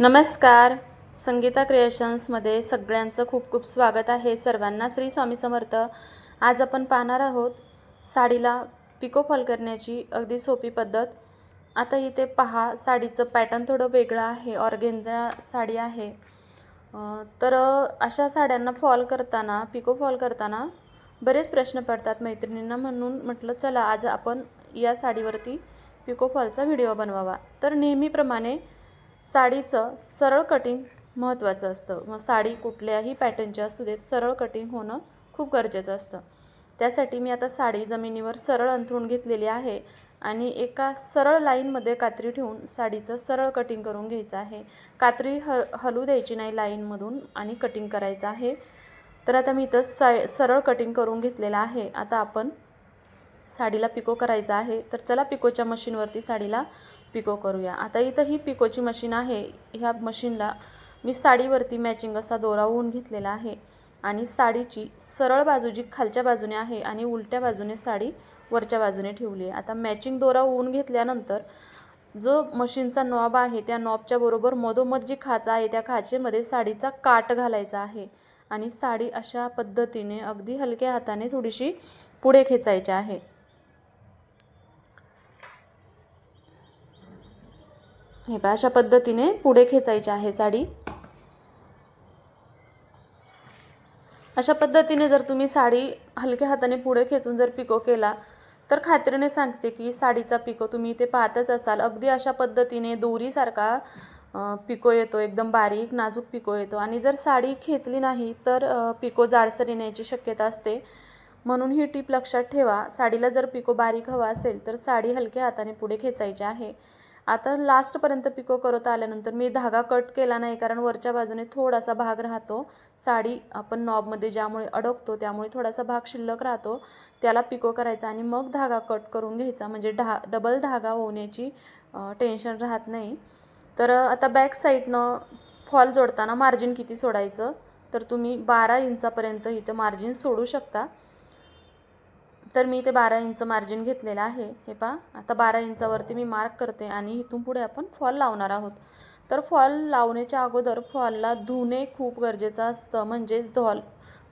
नमस्कार. संगीता क्रिएशन्समध्ये सगळ्यांचं खूप खूप स्वागत आहे सर्वांना. श्री स्वामी समर्थ. आज आपण पाहणार आहोत साडीला पिको फॉल करण्याची अगदी सोपी पद्धत. आता इथे पहा साडीचं पॅटर्न थोडं वेगळं आहे ऑर्गेन्झा साडी आहे. तर अशा साड्यांना फॉल करताना पिको फॉल करताना बरेच प्रश्न पडतात मैत्रिणींना म्हणून म्हटलं चला आज आपण या साडीवरती पिको फॉलचा व्हिडिओ बनवावा. तर नेहमीप्रमाणे साडीचं सरळ कटिंग महत्त्वाचं असतं. मग साडी कुठल्याही पॅटर्नच्या असू देत सरळ कटिंग होणं खूप गरजेचं असतं. त्यासाठी मी आता साडी जमिनीवर सरळ अंथरून घेतलेली आहे आणि एका सरळ लाईनमध्ये कात्री ठेवून साडीचं सरळ कटिंग करून घ्यायचं आहे. कात्री ह हलू द्यायची नाही लाईनमधून आणि कटिंग करायचं आहे. तर आता मी इथं सा सरळ कटिंग करून घेतलेलं आहे. आता आपण साडीला पिको करायचं आहे. तर चला पिकोच्या मशीनवरती साडीला पिको करूया. आता इथं ही पिकोची मशीन आहे. ह्या मशीनला मी साडीवरती मॅचिंग असा दोरा होऊन घेतलेला आहे आणि साडीची सरळ बाजू जी खालच्या बाजूने आहे आणि उलट्या बाजूने साडी वरच्या बाजूने ठेवली आहे. आता मॅचिंग दोरा होऊन घेतल्यानंतर जो मशीनचा नॉब आहे त्या नॉबच्या बरोबर मधोमध जी खाचा आहे त्या खाचेमध्ये साडीचा काट घालायचा आहे आणि साडी अशा पद्धतीने अगदी हलक्या हाताने थोडीशी पुढे खेचायची आहे. हे पहा अशा पद्धतीने पुढे खेचायची आहे साडी. अशा पद्धतीने जर तुम्ही साडी हलक्या हाताने पुढे खेचून जर पिको केला तर खात्रीने सांगते की साडीचा पिको तुम्ही इथे पाहतच असाल. अगदी अशा पद्धतीने दोरीसारखा पिको येतो एकदम बारीक नाजूक पिको येतो. आणि जर साडी खेचली नाही तर पिको जाडसर येण्याची शक्यता असते. म्हणून ही टीप लक्षात ठेवा. साडीला जर पिको बारीक हवा असेल तर साडी हलक्या हाताने पुढे खेचायची आहे. आता लास्टपर्यंत पिको करत आल्यानंतर मी धागा कट केला नाही कारण वरच्या बाजूने थोडासा भाग राहतो. साडी आपण नॉबमध्ये ज्यामुळे अडकतो त्यामुळे थोडासा भाग शिल्लक राहतो. त्याला पिको करायचा आणि मग धागा कट करून घ्यायचा. म्हणजे ढा डबल धागा होण्याची टेन्शन राहत नाही. तर आता बॅक साईडनं फॉल जोडताना मार्जिन किती सोडायचं? तर तुम्ही बारा इंचापर्यंत इथं मार्जिन सोडू शकता. तर मी इथे बारा इंच मार्जिन घेतलेलं आहे. हे पहा आता बारा इंचावरती मी मार्क करते आणि इथून पुढे आपण फॉल लावणार आहोत. तर फॉल लावण्याच्या अगोदर फॉलला धुणे खूप गरजेचं असतं. म्हणजेच धॉल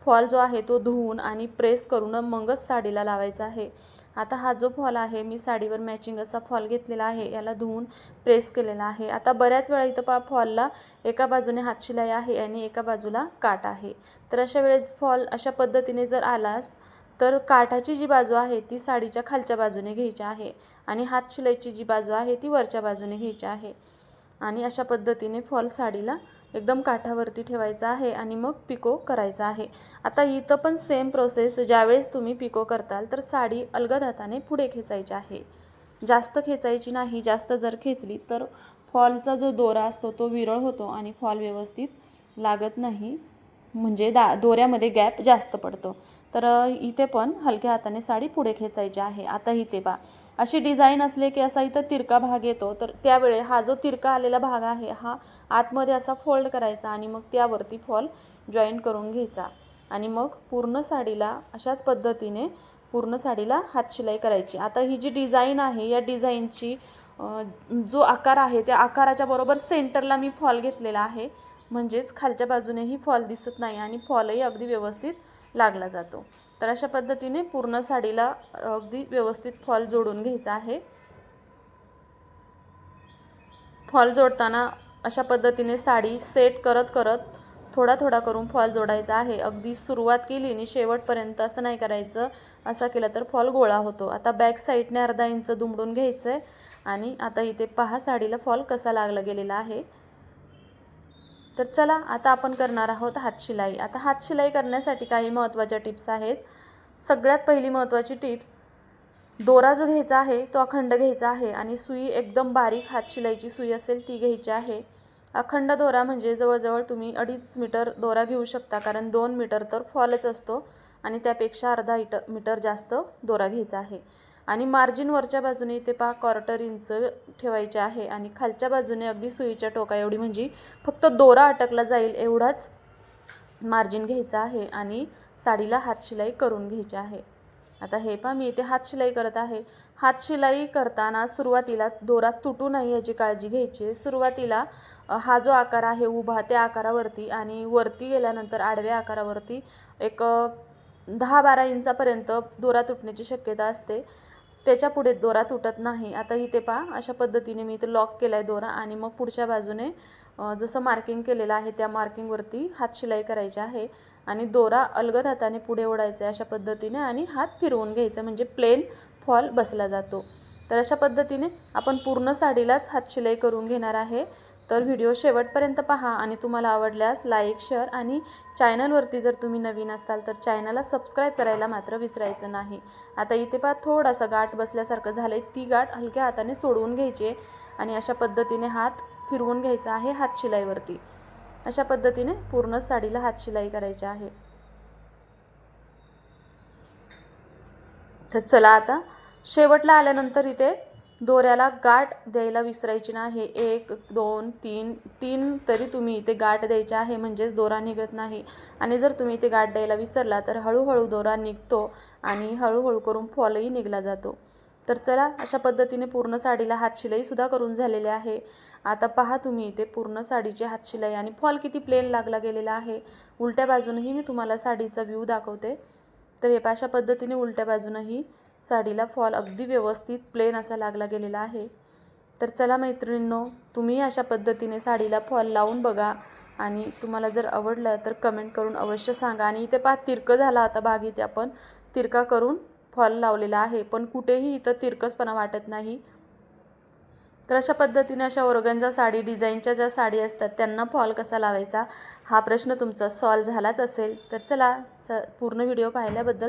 फॉल जो आहे तो धुवून आणि प्रेस करून मगच साडीला लावायचा आहे. आता हा जो फॉल आहे मी साडीवर मॅचिंग असा फॉल घेतलेला आहे. याला धुवून प्रेस केलेला आहे. आता बऱ्याच वेळा इथं पहा फॉलला एका बाजूने हातशिलाई आहे आणि एका बाजूला काट आहे. तर अशा वेळेस फॉल अशा पद्धतीने जर आलास तर काठाची जी बाजू आहे ती साडीच्या खालच्या बाजूने घ्यायची आहे आणि हात शिलाईची जी बाजू आहे ती वरच्या बाजूने घ्यायची आहे. आणि अशा पद्धतीने फॉल साडीला एकदम काठावरती ठेवायचा आहे आणि मग पिको करायचा आहे. आता इथं पण सेम प्रोसेस ज्यावेळेस तुम्ही पिको करताल तर साडी अलगद हाताने पुढे खेचायची आहे. जास्त खेचायची नाही जास्त जर खेचली तर फॉलचा जो दोरा असतो तो विरळ होतो आणि फॉल व्यवस्थित लागत नाही. म्हणजे दा दोऱ्यामध्ये गॅप जास्त पडतो. तर इथे पण हलक्या हाताने साडी पुढे खेचायची आहे. आता इथे बा अशी डिझाईन असले की असा इथं तिरका भाग येतो तर त्यावेळे हा जो तिरका आलेला भाग आहे हा आतमध्ये असा फोल्ड करायचा आणि मग त्यावरती फॉल जॉईन करून घ्यायचा. आणि मग पूर्ण साडीला अशाच पद्धतीने पूर्ण साडीला हातशिलाई करायची. आता ही जी डिझाईन आहे या डिझाईनची जो आकार आहे त्या आकाराच्या बरोबर सेंटरला मी फॉल घेतलेला आहे. म्हणजेच खालच्या बाजूनेही फॉल दिसत नाही आणि फॉलही अगदी व्यवस्थित लागला जातो. तर अशा पद्धतीने पूर्ण साडीला अगदी व्यवस्थित फॉल जोडून घ्यायचा आहे. फॉल जोडताना अशा पद्धतीने साडी सेट करत करत थोडा थोडा करून फॉल जोडायचा आहे. अगदी सुरुवात केली आणि शेवटपर्यंत असं नाही करायचं असं केलं तर फॉल गोळा होतो. आता बॅक साईडने अर्धा इंच दुमडून घ्यायचं आहे आणि आता इथे पहा साडीला फॉल कसा लागला गेलेला आहे. तर चला आता आपण करणार आहोत हातशिलाई आता हातशिलाई करण्यासाठी काही महत्त्वाच्या टिप्स आहेत. सगळ्यात पहिली महत्त्वाची टिप्स दोरा जो घ्यायचा आहे तो अखंड घ्यायचा आहे आणि सुई एकदम बारीक हातशिलाईची सुई असेल ती घ्यायची आहे. अखंड दोरा म्हणजे जवळजवळ तुम्ही अडीच मीटर दोरा घेऊ शकता कारण दोन मीटर तर फॉलच असतो आणि त्यापेक्षा अर्धा इट मीटर जास्त दोरा घ्यायचा आहे. आणि मार्जिन वरच्या बाजूने इथे पहा क्वार्टर इंच ठेवायचे आहे आणि खालच्या बाजूने अगदी सुईच्या टोका एवढी म्हणजे फक्त दोरा अटकला जाईल एवढाच मार्जिन घ्यायचा आहे आणि साडीला हातशिलाई करून घ्यायची आहे. आता हे पहा मी इथे हात शिलाई करत आहे. हात शिलाई करताना सुरुवातीला दोरा तुटू नाही याची काळजी घ्यायची. आहे सुरुवातीला हा जो आकार आहे उभा त्या आकारावरती आणि वरती गेल्यानंतर आडव्या आकारावरती एक दहा बारा इंचापर्यंत दोरा तुटण्याची शक्यता असते. त्याच्या पुढे दोरा तुटत नाही. आता इथे पहा अशा पद्धतीने मी इथे लॉक केला आहे दोरा आणि मग पुढच्या बाजूने जसं मार्किंग केलेलं आहे त्या मार्किंगवरती हात शिलाई करायची आहे आणि दोरा अलगद हाताने पुढे ओढायचा आहे अशा पद्धतीने आणि हात फिरवून घ्यायचा म्हणजे प्लेन फॉल बसला जातो. तर अशा पद्धतीने आपण पूर्ण साडीलाच हात शिलाई करून घेणार आहे. तर व्हिडिओ शेवटपर्यंत पहा आणि तुम्हाला आवडल्यास लाईक शेअर आणि चॅनलवरती जर तुम्ही नवीन असाल तर चॅनलला सबस्क्राईब करायला मात्र विसरायचं नाही. आता इथे पहा थोडासा गाठ बसल्यासारखं झालं आहे ती गाठ हलक्या हाताने सोडवून घ्यायची आहे आणि अशा पद्धतीने हात फिरवून घ्यायचा आहे हात शिलाईवरती. अशा पद्धतीने पूर्ण साडीला हात शिलाई करायची आहे. तर चला आता शेवटला आल्यानंतर इथे दोऱ्याला गाठ द्यायला विसरायची नाही एक दोन तीन तीन तरी तुम्ही इथे गाठ द्यायची आहे म्हणजेच दोरा निघत नाही. आणि जर तुम्ही इथे गाठ द्यायला विसरला तर हळूहळू दोरा निघतो आणि हळूहळू करून फॉलही निघला जातो. तर चला अशा पद्धतीने पूर्ण साडीला हातशिलाईसुद्धा करून झालेली आहे. आता पहा तुम्ही इथे पूर्ण साडीची हातशिलाई आणि फॉल किती प्लेन लागला गेलेला आहे. उलट्या बाजूनही मी तुम्हाला साडीचा व्ह्यू दाखवते. तर हे पहा, अशा पद्धतीने उलट्या बाजूनही साडीला फॉल अगदी व्यवस्थित प्लेन असा लागला गेलेला आहे. तर चला मैत्रिणींनो तुम्ही अशा पद्धतीने साडीला फॉल लावून बघा आणि तुम्हाला जर आवडलं तर कमेंट करून अवश्य सांगा. आणि इथे पहा तिरकं झाला आता भाग इथे आपण. तिरका करून फॉल लावलेला आहे पण कुठेही इथं तिरकसपणा वाटत नाही. तर अशा पद्धतीने अशा ओरगंजा साडी डिझाईनच्या ज्या साडी असतात त्यांना फॉल कसा लावायचा? हा प्रश्न तुमचा सॉल्व झालाच असेल. तर चला स पूर्ण व्हिडिओ पाहिल्याबद्दल